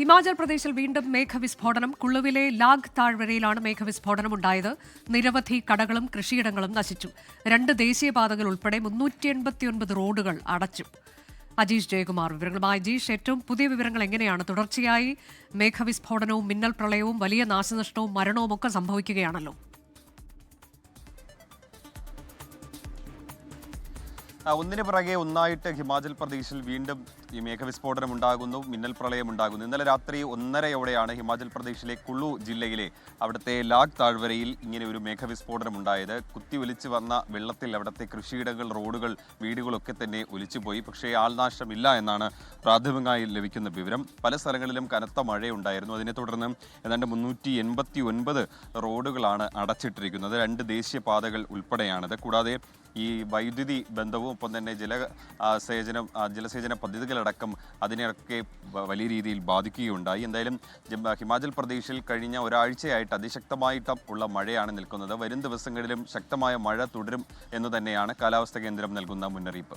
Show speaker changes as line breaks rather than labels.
ഹിമാചൽ പ്രദേശിൽ വീണ്ടും മേഘവിസ്ഫോടനം. കുള്ളുവിലെ ലാഗ് താഴ്വരയിലാണ് മേഘവിസ്ഫോടനം ഉണ്ടായത്. നിരവധി കടകളും കൃഷിയിടങ്ങളും നശിച്ചു. രണ്ട് ദേശീയപാതകൾ ഉൾപ്പെടെ മുന്നൂറ്റി എൺപത്തിയൊൻപത് റോഡുകൾ അടച്ചു. അജീഷ് ജയകുമാർ വിവരങ്ങളുമായി. അജീഷ് ഏറ്റവും പുതിയ വിവരങ്ങൾ എങ്ങനെയാണ്? തുടർച്ചയായി മേഘവിസ്ഫോടനവും മിന്നൽ പ്രളയവും വലിയ നാശനഷ്ടവും മരണവും ഒക്കെ സംഭവിക്കുകയാണല്ലോ.
ഒന്നിന് പിറകെ ഒന്നായിട്ട് ഹിമാചൽ പ്രദേശിൽ വീണ്ടും ഈ മേഘവിസ്ഫോടനം ഉണ്ടാകുന്നു മിന്നൽ പ്രളയം ഉണ്ടാകുന്നു ഇന്നലെ രാത്രി ഒന്നരയോടെയാണ് ഹിമാചൽ പ്രദേശിലെ കുളു ജില്ലയിലെ അവിടുത്തെ ലാഗ് താഴ്വരയിൽ ഇങ്ങനെ ഒരു മേഘവിസ്ഫോടനം ഉണ്ടായത് കുത്തി ഒലിച്ചു വന്ന വെള്ളത്തിൽ അവിടുത്തെ കൃഷിയിടങ്ങൾ റോഡുകൾ വീടുകളൊക്കെ തന്നെ ഒലിച്ചുപോയി. പക്ഷേ ആൾനാശമില്ല എന്നാണ് പ്രാഥമികമായി ലഭിക്കുന്ന വിവരം പല സ്ഥലങ്ങളിലും കനത്ത മഴയുണ്ടായിരുന്നു. അതിനെ തുടർന്ന് ഏതാണ്ട് മുന്നൂറ്റി എൺപത്തി ഒൻപത് റോഡുകളാണ് അടച്ചിട്ടിരിക്കുന്നത്. രണ്ട് ദേശീയപാതകൾ ഉൾപ്പെടെയാണിത്. കൂടാതെ ഈ വൈദ്യുതി ബന്ധവും ഒപ്പം തന്നെ ജല സേചന സേചനം ജലസേചന പദ്ധതികളടക്കം അതിനെയൊക്കെ വലിയ രീതിയിൽ ബാധിക്കുകയുണ്ടായി. എന്തായാലും ഹിമാചൽ പ്രദേശിൽ കഴിഞ്ഞ ഒരാഴ്ചയായിട്ട് അതിശക്തമായിട്ട് ഉള്ള മഴയാണ് നിൽക്കുന്നത്. വരും ദിവസങ്ങളിലും ശക്തമായ മഴ തുടരും എന്ന് തന്നെയാണ് കാലാവസ്ഥാ കേന്ദ്രം നൽകുന്ന മുന്നറിയിപ്പ്.